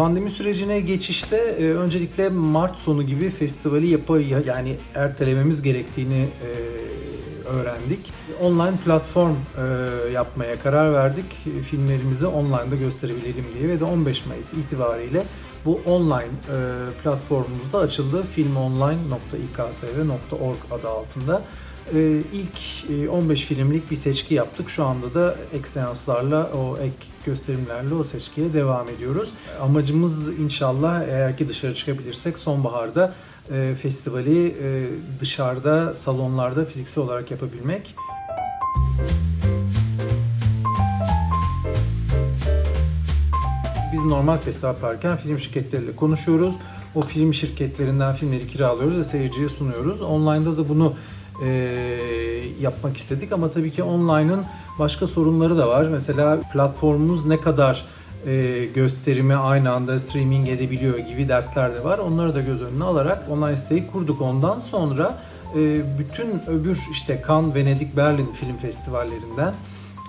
Pandemi sürecine geçişte e, öncelikle Mart sonu gibi festivali yapı yani ertelememiz gerektiğini e, öğrendik. Online platform e, yapmaya karar verdik. Filmlerimizi online'da gösterebilelim diye ve de 15 Mayıs itibariyle bu online e, platformumuz da açıldı. filmonline.iksv.org adı altında. E, ilk e, 15 filmlik bir seçki yaptık. Şu anda da ek seanslarla, o ek gösterimlerle o seçkiye devam ediyoruz. Amacımız inşallah eğer ki dışarı çıkabilirsek sonbaharda e, festivali e, dışarıda, salonlarda fiziksel olarak yapabilmek. Biz normal festival yaparken film şirketleriyle konuşuyoruz. O film şirketlerinden filmleri kiralıyoruz ve seyirciye sunuyoruz. Online'da da bunu e, yapmak istedik ama tabii ki online'ın başka sorunları da var. Mesela platformumuz ne kadar e, gösterimi aynı anda streaming edebiliyor gibi dertler de var. Onları da göz önüne alarak online siteyi kurduk. Ondan sonra e, bütün öbür işte Cannes, Venedik, Berlin film festivallerinden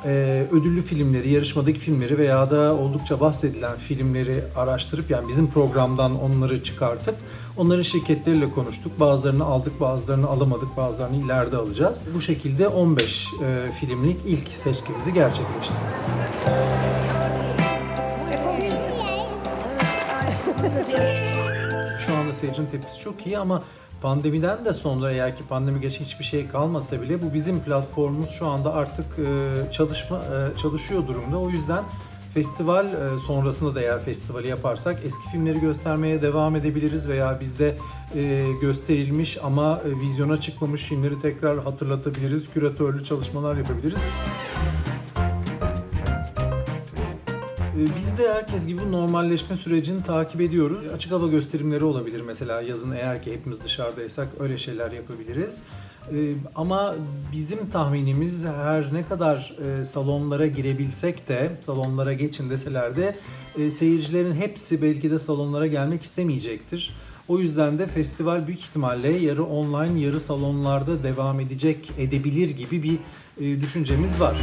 e, ödüllü filmleri, yarışmadaki filmleri veya da oldukça bahsedilen filmleri araştırıp yani bizim programdan onları çıkartıp onların şirketleriyle konuştuk. Bazılarını aldık, bazılarını alamadık, bazılarını ileride alacağız. Bu şekilde 15 e, filmlik ilk seçkimizi gerçekleştirdik. Şu anda seyircinin tepkisi çok iyi ama pandemiden de sonra eğer ki pandemi geçe hiçbir şey kalmasa bile bu bizim platformumuz şu anda artık e, çalışma e, çalışıyor durumda. O yüzden festival e, sonrasında da eğer festivali yaparsak eski filmleri göstermeye devam edebiliriz veya bizde gösterilmiş ama vizyona çıkmamış filmleri tekrar hatırlatabiliriz. Küratörlü çalışmalar yapabiliriz. Biz de herkes gibi normalleşme sürecini takip ediyoruz. Açık hava gösterimleri olabilir mesela yazın eğer ki hepimiz dışarıdaysak öyle şeyler yapabiliriz. Ee, Ama bizim tahminimiz her ne kadar e, salonlara girebilsek de, salonlara geçin deseler de e, seyircilerin hepsi belki de salonlara gelmek istemeyecektir. O yüzden de festival büyük ihtimalle yarı online, yarı salonlarda devam edecek, edebilir gibi bir e, düşüncemiz var.